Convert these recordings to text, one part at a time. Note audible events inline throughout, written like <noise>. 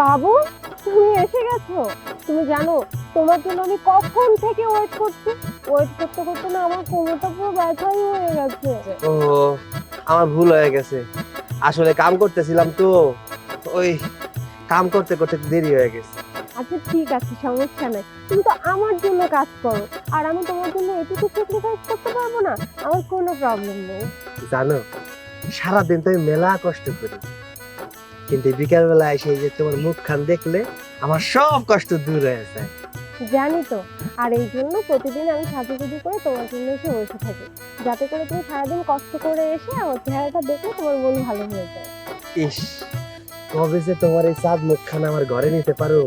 বাবু তুমি এসে গেছো। তুমি জানো তোমার জন্য আমি কখন থেকে ওয়েট করছি? ওয়েট করতে করতে না আমার কোমরটা পুরো ব্যথাই হয়ে গেছে। ও আমার ভুল হয়ে গেছে। আসলে কাম করতেছিলাম তো ওই কাম করতে করতে দেরি হয়ে গেছে। আচ্ছা ঠিক আছে সমস্যা নাই। তুমি তো আমার জন্য কাজ করো আর আমি তোমার জন্য এটুকু স্যাক্রিফাইস করতে পারব না আমার কোনো প্রবলেম নেই। জানো সারাদিন তো আমি মেলা কষ্ট করি। কিন্তু বিকাল বেলা এসে যে তোমার মুখখান দেখলে আমার সব কষ্ট দূর হয়ে যায়। জানি তো। আর এই জন্য প্রতিদিন আমি সাজুগুজু করে তোমার জন্য এসে বসে থাকি। যাতে করে তুমি সারাদিন কষ্ট করে এসে আমার চেহারাটা দেখে তোমার মন ভালো হয়ে যায়। ইস কবে যে তোমার এই চাঁদ মুখখান আমার ঘরে নিতে পারো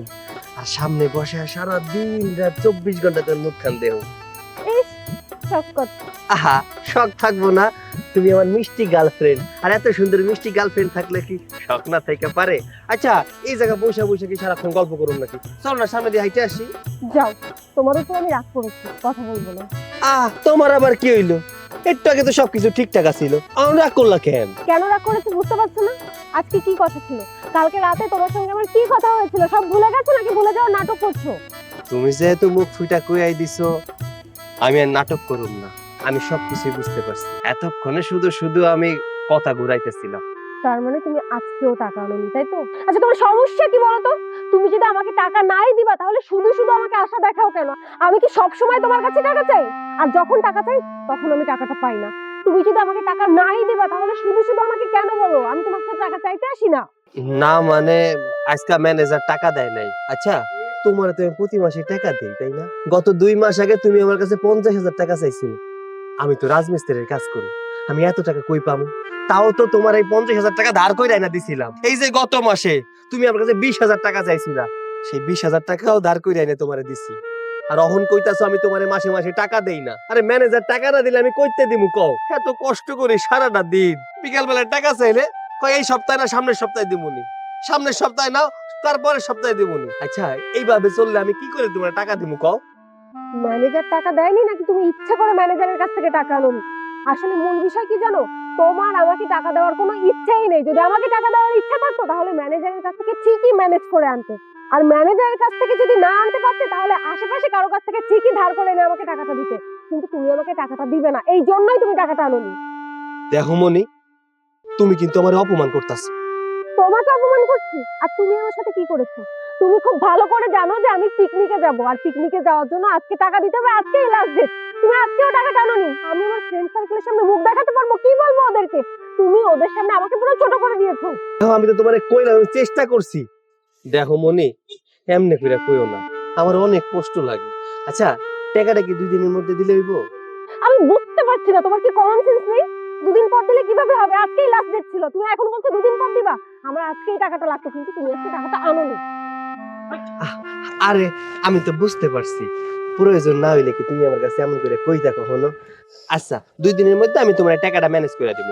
আর সামনে বসে সারা দিন রাত চব্বিশ ঘণ্টা তোর মুখখান দেহ। ইস কথা। আহা শখ থাকব না। তুমি আমার মিষ্টি গার্লফ্রেন্ড আর এত সুন্দর মিষ্টি গার্লফ্রেন্ড থাকলে কি শখ না থেকে পারে? আচ্ছা এই জায়গা বসে বসে কি সারাক্ষণ গল্প করুন নাকি? চল না সামনে দিয়ে হাইটে আসি। যাও তোমার উপর আমি রাগ করেছি কথা বলব না। আহ তোমার আবার কি হইল? একটু আগে তো সবকিছু ঠিকঠাক আছিল। আমার রাগ করলা কেন? কেন রাগ করেছি বুঝতে পারছ না? আজকে কি কথা ছিল? কালকে রাতে তোমার সঙ্গে আমার কি কথা হয়েছিল? সব ভুলে গেছো নাকি? ভুলে যাওয়ার নাটক করছ? তুমি যেহেতু মুখ ফুটা কইয়াই দিছো আমি আর নাটক করুম না। আমি সবকিছুই বুঝতে পারছি। এতক্ষণে শুধু শুধু আমি কথা ঘুরাইতেছিলাম। তার মানে তুমি আজকেও টাকা আনোনি তাই তো? আচ্ছা তোমার সমস্যা কি বলো তো তুমি যদি আমাকে টাকা নাই দিবা তাহলে শুধু শুধু আমাকে আশা দেখাও কেন? আমি কি সব সময় তোমার কাছে টাকা চাই? আর যখন টাকা চাই তখন আমি টাকাটা পাই না। তুমি যদি আমাকে টাকা নাই দিবা তাহলে শুধু শুধু আমাকে কেন বলো? আমি তোমার কাছে টাকা চাইতে আসি না। না মানে আজকে ম্যানেজার টাকা দেয় নাই। আচ্ছা তোমার তো প্রতি মাসে টাকা দিই তাই না? গত দুই মাস আগে তুমি আমার কাছে পঞ্চাশ হাজার টাকা চাইছিলে। আমি তো রাজমিস্ত্রির কাজ করি। আমি এত টাকা কই পাবো? তাও তো তোমার এই পঞ্চাশ হাজার টাকা ধার কইরাই না দিছিলাম। এই যে গত মাসে তুমি আমার কাছে বিশ হাজার টাকা চাইছিলা, সেই বিশ হাজার টাকাও ধার কইরাই না তোমারে দিছি। আর অহন কইতাছো আমি তোমারে মাসে মাসে টাকা দেই না। আরে ম্যানেজার, টাকা না দিলে আমি কইতে দিমু কও? এত কষ্ট করি সারাটা দিন। বিকাল বেলায় টাকা চাইলে কয় এই সপ্তাহে না, সামনের সপ্তাহে দিমুনি। সামনের সপ্তাহে নাও তারপরে সপ্তাহে দিমুনি। আচ্ছা এইভাবে চললে আমি কি করে তোমার টাকা দিমু কও? ম্যানেজার টাকা দেয়নি নাকি তুমি ইচ্ছে করে ম্যানেজারের কাছ থেকে টাকা আনোনি আসলে মূল বিষয় কি জানো? তোমার আমাকে টাকা দেওয়ার কোনো ইচ্ছাই নেই। যদি আমাকে টাকা দেওয়ার ইচ্ছা থাকতো তাহলে ম্যানেজারের কাছ থেকে ঠিকই ম্যানেজ করে আনতে। আর ম্যানেজারের কাছ থেকে যদি না আনতে পারতে তাহলে আশেপাশে কারও কাছ থেকে ঠিকই ধার করে এনে আমাকে টাকাটা দিতে। কিন্তু তুমি আমাকে টাকাটা দিবে না। এই জন্যই তুমি টাকাটা আনোনি দেখো মনি তুমি কিন্তু আমার অপমান করতাছ। তোমাকে অপমান করছি? আর তুমি আমার সাথে কি করেছ? তুমি খুব ভালো করে জানো যে আমি পিকনিকে যাব। আর পিকনিকে যাওয়ার জন্য আজকে টাকা দিতে হবে আজকেই লাস্ট ডেট তুমি আজকেও টাকা টানোনি। আমি আমার ফ্রেন্ড সার্কেলের সামনে মুখ দেখাতে পারব কি বলব ওদেরকে? তুমি ওদের সামনে আমাকে পুরো ছোট করে দিয়েছ। দেখো আমি তো তোমারে কইলাম আমি চেষ্টা করছি। দেখো মনি এমনি কইরা কইও না। আমার অনেক কষ্ট লাগে। আচ্ছা টাকাটা কি দুই দিনের মধ্যে দিলে হইব? আমি বুঝতে পারছি না তোমার কি কমন সেন্স নেই? দুদিন পর দিলে কীভাবে হবে? আজকেই লাস্ট ডেট ছিল। তুমি এখন বলছো দুদিন পর দিবা। আমার আজকেই টাকাটা লাগতো কিন্তু তুমি আজকে টাকাটা আনোনি। আরে আমি তো বুঝতে পারছি। প্রয়োজন না হইলে কি তুমি আমার কাছে এমন করে কই দেখো হনো? আচ্ছা দুই দিনের মধ্যে আমি তোমার টাকাটা ম্যানেজ করে দিব।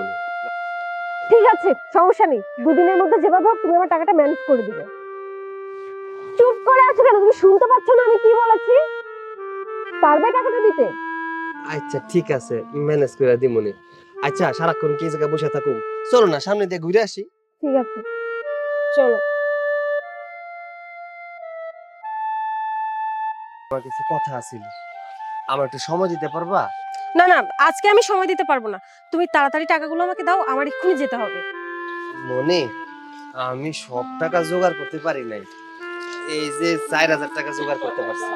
ঠিক আছে সমস্যা নেই। দুদিনের মধ্যে যেভাবে হোক তুমি আমার টাকাটা ম্যানেজ করে দিবে। চুপ করে আছো কেন? তুমি শুনতে পাচ্ছ না আমি কি বলেছি? পারবে টাকাটা দিতে? আচ্ছা ঠিক আছে ম্যানেজ করে দিমুনি আচ্ছা সারাক্ষণ কি জায়গায় বসে থাকুম? চলো না সামনে দিয়ে ঘুরে আসি। ঠিক আছে। চলো। আমার কিছু কথা আছিল আমার একটু সময় দিতে পারবা? না না আজকে আমি সময় দিতে পারব না। তুমি তাড়াতাড়ি টাকাগুলো আমাকে দাও আমার এক্ষুনি যেতে হবে। মনে আমি সব টাকা জোগাড় করতে পারি নাই। এই যে চার হাজার টাকা জোগাড় করতে পারছি।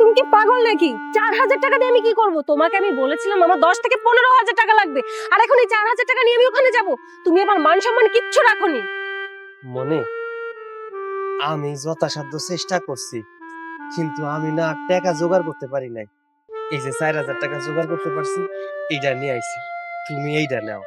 তুমি কি পাগল নাকি? চার হাজার টাকা দিয়ে আমি কি করব? তোমাকে আমি বলেছিলাম আমার দশ থেকে পনেরো হাজার টাকা লাগবে। আর এখন এই চার হাজার টাকা নিয়ে আমি ওখানে যাব? তুমি আমার মান সম্মান কিচ্ছু রাখোনি। মনে আমি যথাসাধ্য চেষ্টা করছি। কিন্তু আমি না টাকা জোগাড় করতে পারি নাই। এই যে চার হাজার টাকা জোগাড় করতে পারছি এইটা নিয়ে আইছি। তুমি এইটা নাও।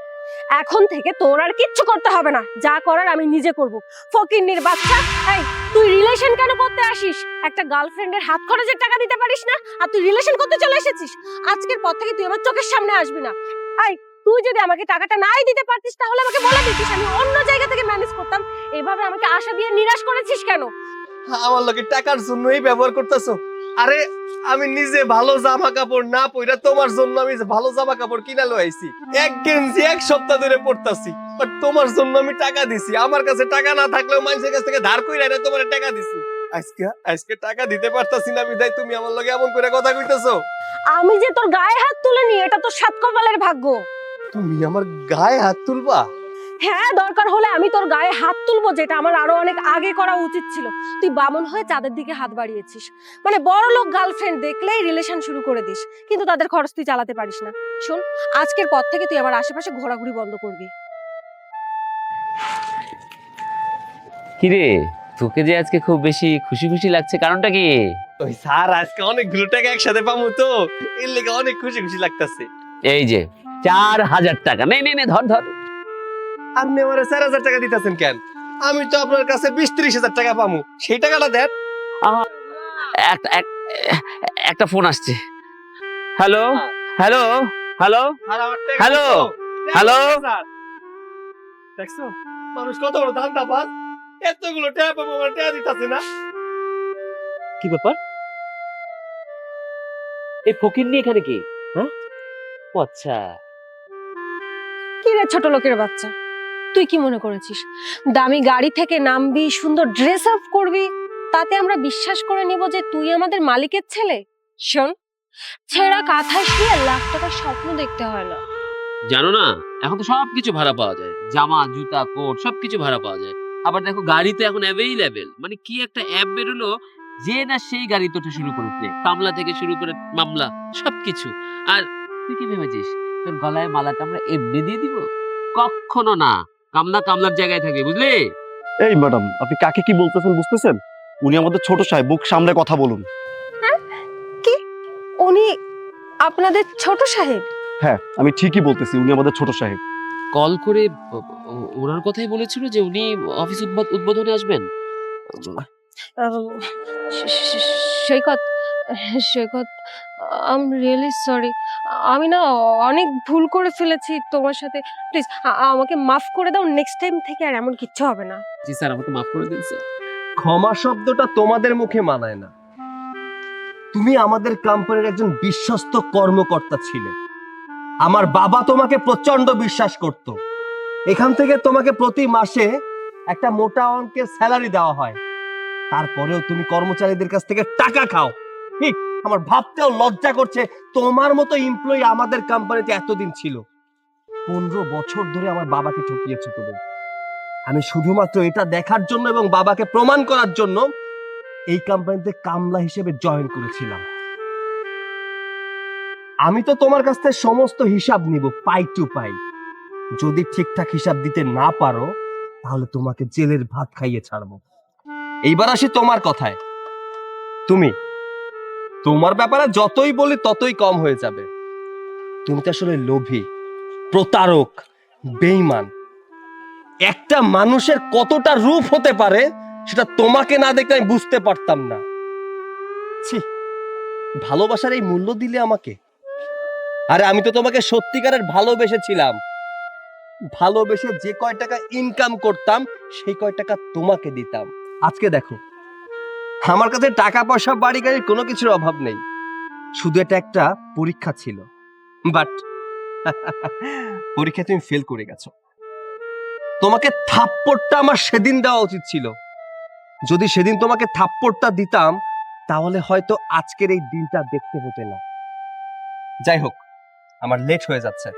এখন থেকে তোর আর কিচ্ছু করতে হবে না। যা করার আমি নিজে করব। ফকিন্নির বাচ্চা, এই, তুই রিলেশন কেন করতে আসিস? একটা গার্লফ্রেন্ডের হাত খরচের টাকা দিতে পারিস না? আর তুই রিলেশন করতে চলে এসেছিস? আজকের পর থেকে তুই আমার চোখের সামনে আসবি না। এই, তুই যদি আমাকে টাকাটা নাই দিতে পারতিস, তাহলে আমাকে বলে দিতিস। আমি অন্য জায়গা থেকে ম্যানেজ করতাম। এভাবে আমাকে আশা দিয়ে নিরাশ করেছিস কেন? আমার লোকে টাকার জন্যই ব্যবহার করতেছো। আরে আমি নিজে ভালো জামা কাপড় না পইরা তোমার জন্য আমি ভালো জামা কাপড় কিনা লো আইছি। এক গেঞ্জি এক সপ্তাহ ধরে পড়তাছি বাট তোমার জন্য আমি টাকা দিছি। আমার কাছে টাকা না থাকলেও মানুষের কাছ থেকে ধার কইরা এনে তোমার টাকা দিছি। আজকে আজকে টাকা দিতে পারতাছি না বিদায় তুমি আমার লগে এমন করে কথা কইতেছো। আমি যে তোর গায়ে হাত তুলে নি এটা তো সাত কপালের ভাগ্য। তুমি আমার গায়ে হাত তুলবা? হ্যাঁ দরকার হলে আমি তোর গায়ে হাত তুলবো যেটা আমার আরও অনেক আগে করা উচিত ছিল। তুই বামন হয়ে চাঁদের দিকে হাত বাড়িয়েছিস। মানে বড় লোক গার্লফ্রেন্ড দেখলেই রিলেশন শুরু করে দিস কিন্তু তাদের খরচ তুই চালাতে পারিস না। শোন আজকের পর থেকে তুই আমার আশেপাশে ঘোরাঘুরি বন্ধ করবি। কিরে তোকে যে আজকে খুব বেশি খুশি খুশি লাগছে কারণটা কি? ওই স্যার আজকে অনেকগুলো টাকা একসাথে পাবো তো এর লেগে অনেক খুশি খুশি লাগতাছে। এই যে চার হাজার টাকা। নে নে নে ধর ধর। আপনি আমার চার হাজার টাকা দিতেছেন কেন? আমি তো আপনার কাছে বিশ ত্রিশ হাজার টাকা পাবো সেই টাকাটা দেন। একটা এক- একটা ফোন আসছে। Hello hello hello hello? Hello? দেখছ? মানুষ কত বড় ধান্দা পাস এতগুলো টাকা পাবো আমার টাকা দিতেছে না। কি ব্যাপার? এই ফকির নিয়ে এখানে কি? হ্যাঁ? ও আচ্ছা। কি রে ছোট লোকের বাচ্চা? তুই কি মনে করেছিস? দামি গাড়ি থেকে নামবি, সুন্দর ড্রেস আপ করবি, তাতে আমরা বিশ্বাস করে নিব যে তুই আমাদের মালিকের ছেলে। শোন, ছেঁড়া কাঁথায় শুয়ে লাখ টাকার স্বপ্ন দেখতে হয় না। জানো না, এখন তো সবকিছু ভাড়া পাওয়া যায়। জামা, জুতা, কোট, সবকিছু ভাড়া পাওয়া যায়। আবার দেখো গাড়িতে এখন অ্যাভেইলেবেল মানে কি একটা অ্যাপ বেরোলো যে না সেই গাড়ি তোটা শুরু করেছে কামলা থেকে শুরু করে মামলা, সবকিছু। আর তুই কি ভেবেছিস? তোর গলায় মালাটা আমরা এমনি দিয়ে দিব? কখনো না। কামলা কামলার জায়গায় থাকবে বুঝলি? এই ম্যাডাম আপনি কাকে কি বলতেছেন বুঝতেছেন? উনি আমাদের ছোট সাহেব বুক সামনে কথা বলুন। কি? উনি আপনাদের ছোট সাহেব? হ্যাঁ আমি ঠিকই বলতেছি উনি আমাদের ছোট সাহেব। কল করে ওনার কথাই বলেছিল যে উনি অফিস উদ্বোধ- উদ্বোধনে আসবেন। Saikat Saikat I am really sorry আমি না অনেক ভুল করে ফেলেছি তোমার সাথে। প্লিজ আমাকে মাফ করে দাও নেক্সট টাইম থেকে আর এমন কিচ্ছু হবে না। জি স্যার, আমাকে মাফ করে দিন স্যার। ক্ষমা শব্দটা তোমাদের মুখে মানায় না। তুমি আমাদের কোম্পানির একজন বিশ্বস্ত কর্মকর্তা ছিলে। আমার বাবা তোমাকে প্রচণ্ড বিশ্বাস করত। এখান থেকে তোমাকে প্রতি মাসে একটা মোটা অঙ্কের স্যালারি দেওয়া হয়। তারপরেও তুমি কর্মচারীদের কাছ থেকে টাকা খাও। ঠিক আমার ভাবতেও লজ্জা করছে, তোমার মতো এমপ্লয়ি আমাদের কোম্পানিতে এতদিন ছিল। পনেরো বছর ধরে আমার বাবাকে ঠকিয়েছো তুমি। আমি শুধুমাত্র এটা দেখার জন্য এবং বাবাকে প্রমাণ করার জন্য এই কোম্পানিতে কামলা হিসেবে জয়েন করেছিলাম। আমি তো তোমার কাছ থেকে সমস্ত হিসাব নিব পাই টু পাই যদি ঠিকঠাক হিসাব দিতে না পারো, তাহলে তোমাকে জেলের ভাত খাইয়ে ছাড়বো। এইবার আসি তোমার কথায়। তুমি? তোমার ব্যাপারে যতই বলি ততই কম হয়ে যাবে। তুমি তো আসলে লোভী, প্রতারক বেইমান একটা মানুষের কতটা রূপ হতে পারে সেটা তোমাকে না দেখলে আমি বুঝতে পারতাম না। ছি, ভালোবাসার এই মূল্য দিলে আমাকে। আরে আমি তো তোমাকে সত্যিকারের ভালোবেসেছিলাম। ভালোবেসে যে কয় টাকা ইনকাম করতাম, সেই কয় টাকা তোমাকে দিতাম। আজকে দেখো আমার কাছে টাকা পয়সা বাড়ি গাড়ির কোনো কিছুর অভাব নেই। শুধু এটা একটা পরীক্ষা ছিল। বাট <laughs> পরীক্ষা তুমি ফেল করে গেছো। তোমাকে থাপ্পড়টা আমার সেদিন দেওয়া উচিত ছিল। যদি সেদিন তোমাকে থাপ্পড়টা দিতাম তাহলে হয়তো আজকের এই দিনটা দেখতে হতে না। যাই হোক আমার লেট হয়ে যাচ্ছে।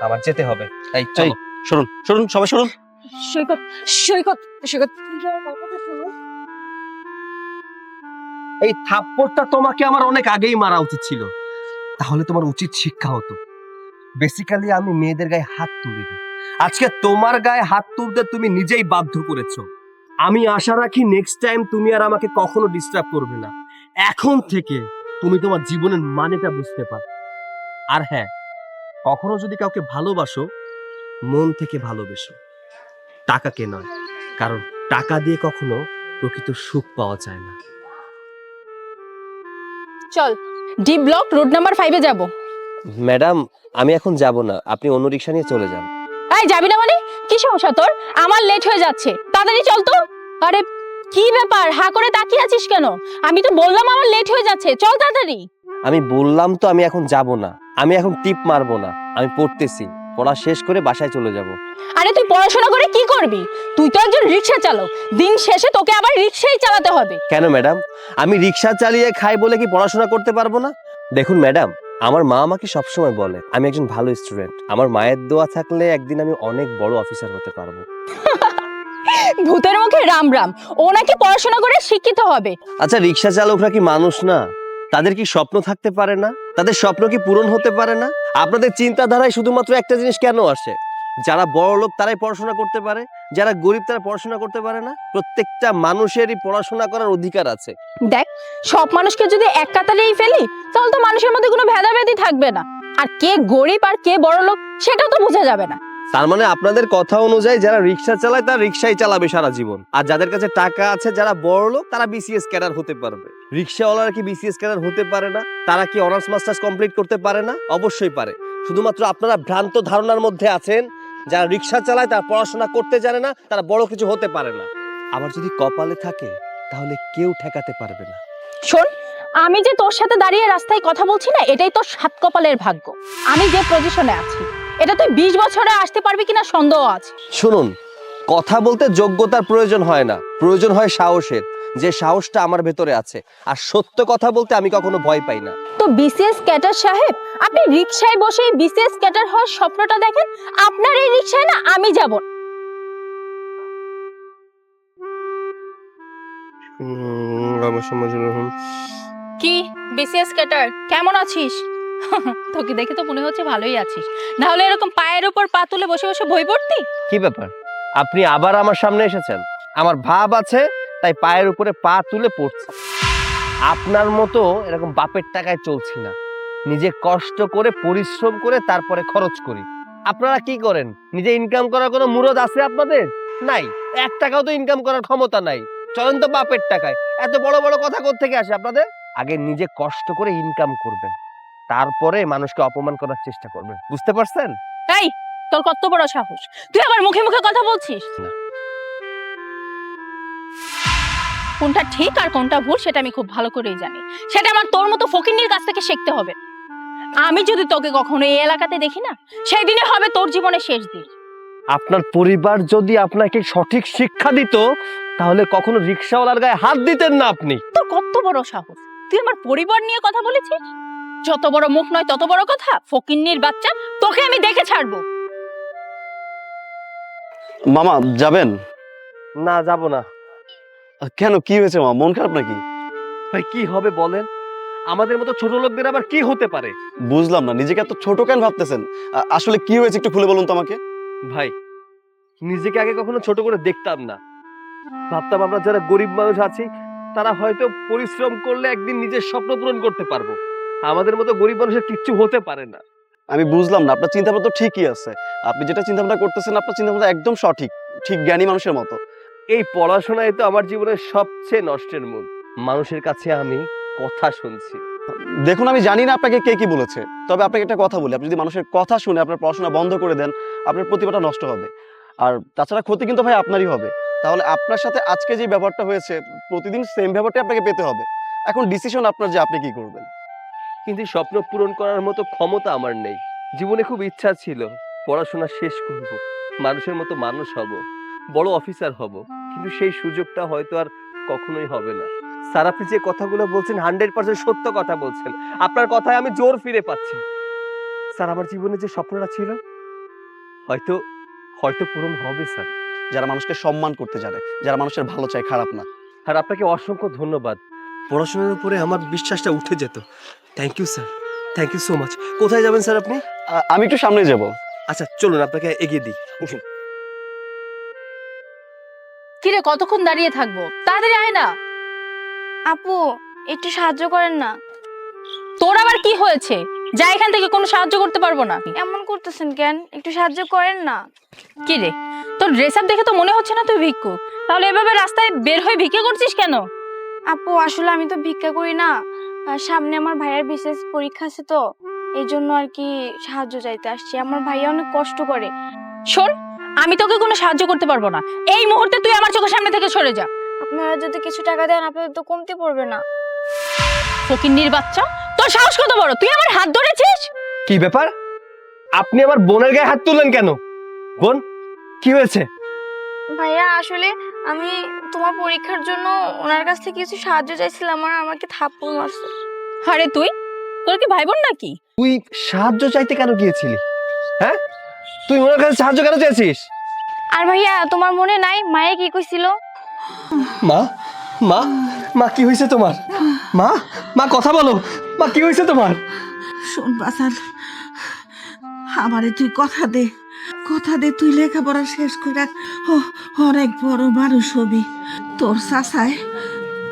আমার যেতে হবে। তাই চলো। শুনুন শুনুন সবাই শুনুন সৈকত সৈকত সৈকত। এই থাপ্পড়টা তোমাকে আমার অনেক আগেই মারা উচিত ছিল। তাহলে তোমার উচিত শিক্ষা হতো। বেসিক্যালি আমি মেয়েদের গায়ে হাত তুলি না। আজকে তোমার গায়ে হাত তুলতে তুমি নিজেই বাধ্য করেছ। আমি আশা রাখি নেক্সট টাইম তুমি আর আমাকে কখনো ডিস্টার্ব করবে না। এখন থেকে তুমি তোমার জীবনের মানেটা বুঝতে পার। আর হ্যাঁ কখনো যদি কাউকে ভালোবাসো, মন থেকে ভালোবেসো, টাকাকে নয়। কারণ টাকা দিয়ে কখনো প্রকৃত সুখ পাওয়া যায় না। চল ডি ব্লক রোড নাম্বার ফাইভে যাব। ম্যাডাম আমি এখন যাব না। আপনি অন্য রিক্সা নিয়ে চলে যান। এই যাবি না মানে? কি সমস্যা তোর? আমার লেট হয়ে যাচ্ছে। তাড়াতাড়ি চল তো। আরে কি ব্যাপার? হা করে তাকিয়ে আছিস কেন? আমি তো বললাম আমার লেট হয়ে যাচ্ছে। চল তাড়াতাড়ি। আমি বললাম তো আমি এখন যাব না। আমি এখন টিপ মারবো না। আমি পড়তেছি। পড়া শেষ করে বাসায় চলে যাব। আরে তুই পড়াশোনা করে কি করবি? তুই তো একজন রিক্সা চালক। দিন শেষে তোকে আবার রিক্সাই চালাতে হবে। কেন ম্যাডাম? আমি রিক্সা চালিয়ে খাই বলে কি পড়াশোনা করতে পারব না? দেখুন ম্যাডাম আমার মা আমাকে সবসময় বলে আমি একজন ভালো স্টুডেন্ট আমার মায়ের দোয়া থাকলে একদিন আমি অনেক বড় অফিসার হতে পারব। <laughs> ভূতের মুখে রাম রাম। ও নাকি পড়াশোনা করে শিক্ষিত হবে। আচ্ছা রিক্সা চালকরা কি মানুষ না? তাদের কি স্বপ্ন থাকতে পারে না? তাদের স্বপ্ন কি পূরণ হতে পারে না? আপনাদের চিন্তাধারায় শুধুমাত্র একটা জিনিস কেন আসে? যারা বড় লোক তারাই পড়াশোনা করতে পারে, যারা গরিব তারা পড়াশোনা করতে পারে না? প্রত্যেকটা মানুষেরই পড়াশোনা করার অধিকার আছে। দেখ, সব মানুষকে যদি এক কাতারেই ফেলি, তাহলে তো মানুষের মধ্যে কোনো ভেদাভেদই থাকবে না। আর কে গরিব আর কে বড় লোক, সেটাও তো বোঝা যাবে না। তার মানে আপনাদের কথা অনুযায়ী যারা রিক্সা চালায়, তারা রিক্সাই চালাবে সারা জীবন। আর যাদের কাছে টাকা আছে, যারা বড় লোক, তারা বিসিএস ক্যাডার হতে পারবে। রিক্সাওয়ালারা কি বিসিএস ক্যাডার হতে পারে না? তারা কি অনার্স মাস্টার্স কমপ্লিট করতে পারে না? অবশ্যই পারে। শুধুমাত্র আপনারা ভ্রান্ত ধারণার মধ্যে আছেন, যারা রিক্সা চালায়, তারা পড়াশোনা করতে জানে না, তারা বড় কিছু হতে পারে না। আবার যদি কপালে থাকে, তাহলে কেউ ঠেকাতে পারবে না। শোন, আমি যে তোর সাথে দাঁড়িয়ে রাস্তায় কথা বলছি না, এটাই তোর সাত কপালের ভাগ্য। আমি যে পজিশনে আছি এটা তুই বিশ বছরে আসতে পারবি কিনা সন্দেহ আছে। শুনুন কথা বলতে যোগ্যতার প্রয়োজন হয় না। প্রয়োজন হয় সাহসের যে সাহসটা আমার ভেতরে আছে। আর সত্য কথা বলতে আমি কখনো ভয় পাই না। তো বিসিএস ক্যাটার সাহেব আপনি রিক্সায় বসে বিসিএস ক্যাটার হওয়ার স্বপ্নটা দেখেন? আপনার এই রিক্সায় না আমি যাব। কি বিসিএস ক্যাটার কেমন আছিস? তোকে দেখে তো মনে হচ্ছে ভালোই আছিস। না হলে এরকম পায়ের উপর পা তুলে বসে বসে বই পড়তি? কি ব্যাপার? আপনি আবার আমার সামনে এসেছেন? আমার ভাব আছে, তাই পায়ের উপরে পা তুলে পড়ছি। আপনার মতো এরকম বাপের টাকায় চলছি না। নিজে কষ্ট করে, পরিশ্রম করে, তারপরে খরচ করি। আপনারা কি করেন? নিজে ইনকাম করার কোনো মুরদ আছে আপনাদের? নাই। এক টাকাও তো ইনকাম করার ক্ষমতা নাই। চলেন তো বাপের টাকায়। এত বড় বড় কথা থেকে আসে আপনাদের? আগে নিজে কষ্ট করে ইনকাম করবেন। তারপরে মানুষকে অপমান করার চেষ্টা করবেন বুঝতে পারছেন? এই তোর কত বড় সাহস? তুই আবার মুখে মুখে কথা বলছিস? না। কোনটা ঠিক আর কোনটা ভুল সেটা আমি খুব ভালো করেই জানি। সেটা আমার তোর মতো ফকিন্নির কাছ থেকে শিখতে হবে। আমি যদি তোকে কখনো এই এলাকাতে দেখি না সেই দিনে হবে তোর জীবনের শেষ দিন। আপনার পরিবার যদি আপনাকে সঠিক শিক্ষা দিত তাহলে কখনো রিক্সাওয়ালার গায়ে হাত দিতেন না আপনি। তোর কত বড় সাহস? তুই আমার পরিবার নিয়ে কথা বলেছিস? যত বড় মুখ নয় তত বড় কথা। ফকিন্নির বাচ্চা তোকে আমি দেখে ছাড়বো। মামা যাবেন? না যাব না। কেন কি হয়েছে মামা মন খারাপ নাকি? ভাই কি হবে বলেন? আমাদের মতো ছোট লোকদের আবার কি হতে পারে? বুঝলাম না নিজেকে এত ছোট কেন ভাবতেছেন? আ- আসলে কি হয়েছে একটু খুলে বলুন তো আমাকে। ভাই নিজেকে আগে কখনো ছোট করে দেখতাম না। ভাবতাম আমরা যারা গরিব মানুষ আছি তারা হয়তো পরিশ্রম করলে একদিন নিজের স্বপ্ন পূরণ করতে পারব। আমাদের মতো গরিব মানুষের কিচ্ছু হতে পারে না। আমি বুঝলাম না আপনার চিন্তা ভাবনা তো ঠিকই আছে। আপনি যেটা চিন্তা ভাবনা করতেছেন আপনার চিন্তা ভাবনা একদম সঠিক ঠিক জ্ঞানী মানুষের মতো। এই পড়াশোনায় তো আমার জীবনের সবচেয়ে নষ্টের মূল। মানুষের কাছে আমি কথা শুনছি। দেখুন আমি জানি না আপনাকে কে কি বলেছে তবে আপনাকে একটা কথা বলি। আপনি যদি মানুষের কথা শুনে আপনার পড়াশোনা বন্ধ করে দেন আপনার প্রতিভাটা নষ্ট হবে। আর তাছাড়া ক্ষতি কিন্তু ভাই আপনারই হবে। তাহলে আপনার সাথে আজকে যে ব্যাপারটা হয়েছে প্রতিদিন সেম ব্যাপারটা আপনাকে পেতে হবে। এখন ডিসিশন আপনার যে আপনি কি করবেন? কিন্তু স্বপ্ন পূরণ করার মতো ক্ষমতা আমার নেই। জীবনে খুব ইচ্ছা ছিল পড়াশোনা শেষ করব মানুষের মতো মানুষ হব বড় অফিসার হব কিন্তু সেই সুযোগটা হয়তো আর কখনোই হবে না। স্যার আপনি যে কথাগুলো বলছেন হান্ড্রেড পার্সেন্ট সত্য কথা বলছেন। আপনার কথায় আমি জোর ফিরে পাচ্ছি। স্যার আমার জীবনে যে স্বপ্নটা ছিল হয়তো হয়তো পূরণ হবে স্যার। যারা মানুষকে সম্মান করতে জানে যারা মানুষের ভালো চায় খারাপ না। আর আপনাকে অসংখ্য ধন্যবাদ। পড়াশোনার উপরে আমার বিশ্বাসটা উঠে যেত। Thank you sir thank you so much কোথায় যাবেন স্যার আপনি? আমি একটু সামনে যাব। আচ্ছা চলুন আপনাকে এগিয়ে দিই। কিরে কতক্ষণ দাঁড়িয়ে থাকব? তাড়াতাড়ি আয় না। আপু একটু সাহায্য করেন না। তোর আবার কি হয়েছে? যা এখান থেকে কোনো সাহায্য করতে পারব না। এমন করতেছেন কেন? একটু সাহায্য করেন না। কি রে তোর ড্রেস আপ দেখে তো মনে হচ্ছে না তুই ভিক্ষু। তাহলে এভাবে রাস্তায় বের হয়ে ভিক্ষে করছিস কেন? আপু আসলে আমি তো ভিক্ষা করি না। সামনে আমার ভাইয়ের বিশেষ পরীক্ষা আছে তো এই জন্য আর কি সাহায্য চাইতে আসছি। আমার ভাইয়া অনেক কষ্ট করে। শোন আমি তোকে কোনো সাহায্য করতে পারব না। এই মুহূর্তে তুই আমার চোখের সামনে থেকে সরে যা। আপনারা যদি কিছু টাকা দেন আপনাদের তো কমতে পড়বে না। ফকিন্নির বাচ্চা তোর সাহস কত বড়? তুই আমার হাত ধরেছিস? কি ব্যাপার? আপনি আমার বোনের গায়ে হাত তুললেন কেন? বোন কি হয়েছে? ভাইয়া আসলে আমি তোমার পরীক্ষার জন্য ওনার কাছ থেকে কিছু সাহায্য চাইছিলাম আর আমাকে থাপ্পড় মারছে। আরে তুই? তোর কি ভাই বোন নাকি? তুই সাহায্য চাইতে কেন গিয়েছিলি? হ্যাঁ? তুই ওনার কাছে সাহায্য কেন চাইছিস? আর ভাইয়া তোমার মনে নাই? মায়ে কি কইছিল? মা? মা? মা কি হয়েছে তোমার? মা? মা কথা বলো। মা কি হয়েছে তোমার? শোন বাসান আমারে তুই কথা দে। কথা দে তুই লেখাপড়া শেষ করে অনেক বড় মানুষ হবি। তোর চাষায়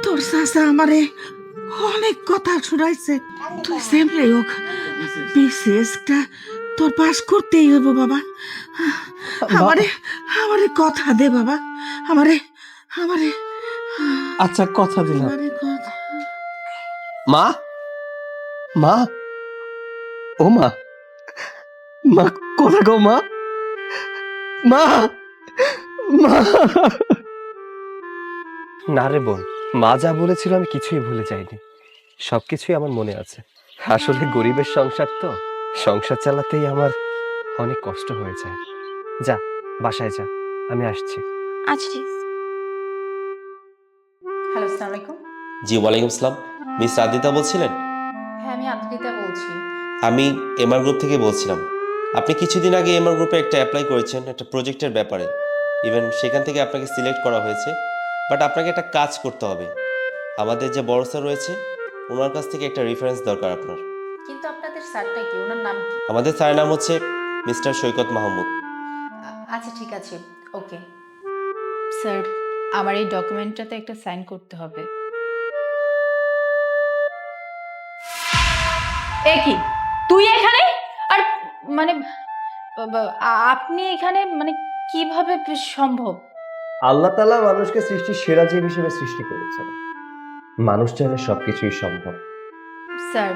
তোর চাষা আমারে অনেক কথা শুনাইছে। তুই সেমলে হোক বিশেষটা তোর পাস করতেই হব বাবা। আমারে আমারে কথা দে বাবা। আমারে আমারে। আচ্ছা কথা দিলাম। মা? মা? ও মা? মা কথা গো মা? মা মা। না রে বোন মা যা বলেছিল আমি কিছুই ভুলে যাইনি। সবকিছুই আমার মনে আছে। আসলে গরিবের সংসার তো সংসার চালাতেই আমার অনেক কষ্ট হয়ে যায়। যা বাসায় যা আমি আসছি। আচ্ছা। হ্যালো আসসালামু আলাইকুম। জি ওয়ালাইকুম আসসালাম। মিস আদিতা বলছিলেন? হ্যাঁ আমি আদ্রিতা বলছি। আমি এমআর গ্রুপ থেকে বলছিলাম। আপনি কিছুদিন আগে এমআর গ্রুপে একটা অ্যাপ্লাই করেছেন একটা প্রজেক্টের ব্যাপারে। ইভেন সেখান থেকে আপনাকে সিলেক্ট করা হয়েছে বাট আপনাকে একটা কাজ করতে হবে। আমাদের যে বড় স্যার রয়েছে ওনার কাছ থেকে একটা রেফারেন্স দরকার আপনার। কিন্তু আপনাদের স্যারটা কি? ওনার নাম কি? আমাদের স্যারের নাম হচ্ছে মিস্টার সৈকত মাহমুদ। আচ্ছা ঠিক আছে। ওকে স্যার আমার এই ডকুমেন্টটাতে একটা সাইন করতে হবে। এ কি? তুই এখানে? মানে আপনি এখানে মানে কীভাবে সম্ভব? আল্লাহ তালা মানুষকে সৃষ্টির সেরা জীব হিসেবে সৃষ্টি করেছেন। মানুষ চাইলে সবকিছুই সম্ভব। স্যার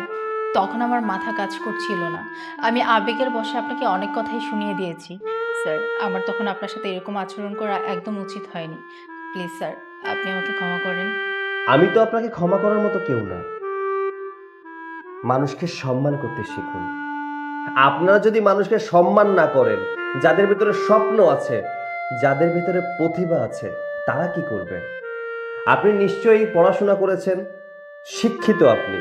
তখন আমার মাথা কাজ করছিল না। আমি আবেগের বসে আপনাকে অনেক কথাই শুনিয়ে দিয়েছি। স্যার আমার তখন আপনার সাথে এরকম আচরণ করা একদম উচিত হয়নি। প্লিজ স্যার আপনি আমাকে ক্ষমা করেন। আমি তো আপনাকে ক্ষমা করার মতো কেউ না। মানুষকে সম্মান করতে শিখুন। আপনারা যদি মানুষকে সম্মান না করেন, যাদের ভিতরে স্বপ্ন আছে, যাদের ভিতরে প্রতিভা আছে, তারা কি করবে? আপনি নিশ্চয়ই পড়াশোনা করেছেন, শিক্ষিত আপনি।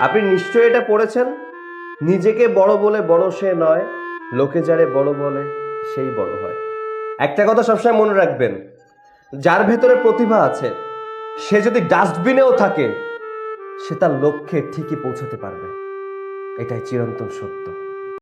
আপনি নিশ্চয়ই এটা পড়েছেন, নিজেকে বড় বলে বড় সে নয়, লোকে যারে বড় বলে, সেই বড় হয়। একটা কথা সবসময় মনে রাখবেন, যার ভেতরে প্রতিভা আছে, সে যদি ডাস্টবিনেও থাকে, সে তার লক্ষ্যে ঠিকই পৌঁছতে পারবে। এটাই চিরন্তন সত্য।